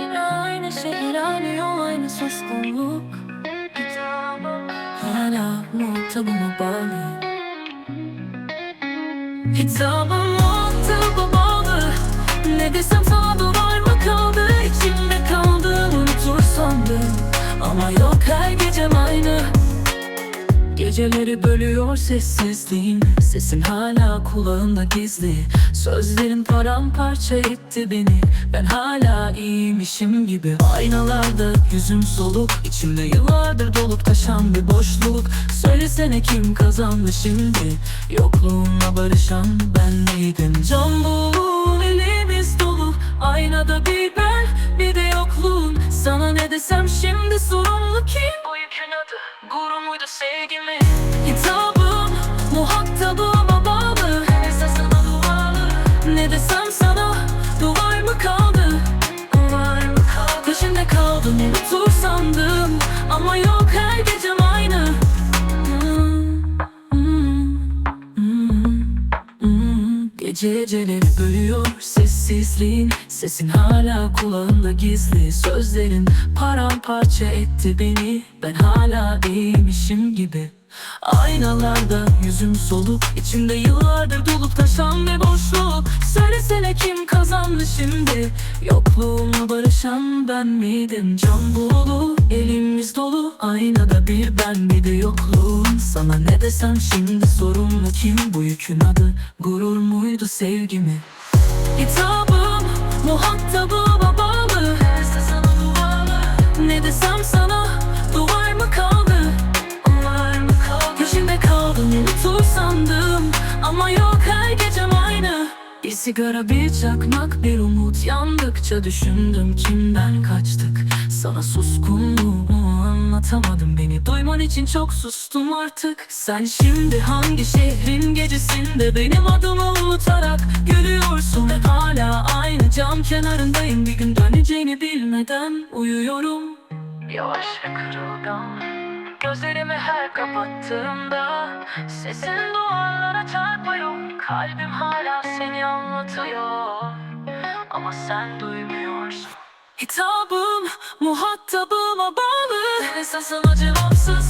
Yine aynı şehir, aynı yol, aynı suskunluk. Hala muhatabıma bağlı. Hitabım muhatabıma bağlı. Ne desem sana duvar Geceleri bölüyor sessizliğin. Sesin hala kulağında gizli. Sözlerin paramparça etti beni. Ben hala iyiymişim gibi. Aynalarda yüzüm soluk. İçimde yıllardır dolup taşan bir boşluk. Söylesene kim kazandı şimdi? Yokluğunla barışan ben miydim? Can bu elimiz dolu. Aynada bir ben bir de yokluğun. Sana ne desem şimdi sorumlu kim Bu yükün adı Gece geceleri bölüyor sessizliğin. Sesin hala kulağında gizli. Sözlerin paramparça etti beni. Ben hala iyiymişim gibi. Aynalarda yüzüm soluk. İçimde yıllardır dolup taşan bir boşluk. Söylesene kim kazandı şimdi? Yokluğumla barışan ben miydim? Can bulu elimiz dolu Aynada bir ben bir de yokluğun Sana ne desem şimdi sorumlu kim? Bu yükün adı gurur muydu sevgi mi? Hitabım muhatabıma bağlı Ne desem sana duvar mı kaldı? Var mı kaldı? Peşinde kaldım unutur sandım. Ama yok her aynı Bir sigara bir çakmak bir umut Yandıkça düşündüm kimden kaçtık. Sana suskunluğumu anlatamadım Beni duyman için çok sustum artık. Sen şimdi hangi şehrin gecesinde Benim adımı unutarak gülüyorsun? Hep hala aynı cam kenarındayım Bir gün döneceğini bilmeden uyuyorum. Yavaş ve kırılgan Gözlerimi her kapattığımda Sesin duvarlara çarpıyor. Kalbim hala seni anlatıyor. Ama sen duymuyorsun. Hitabım muhatabıma bağlı. Esasına cevapsız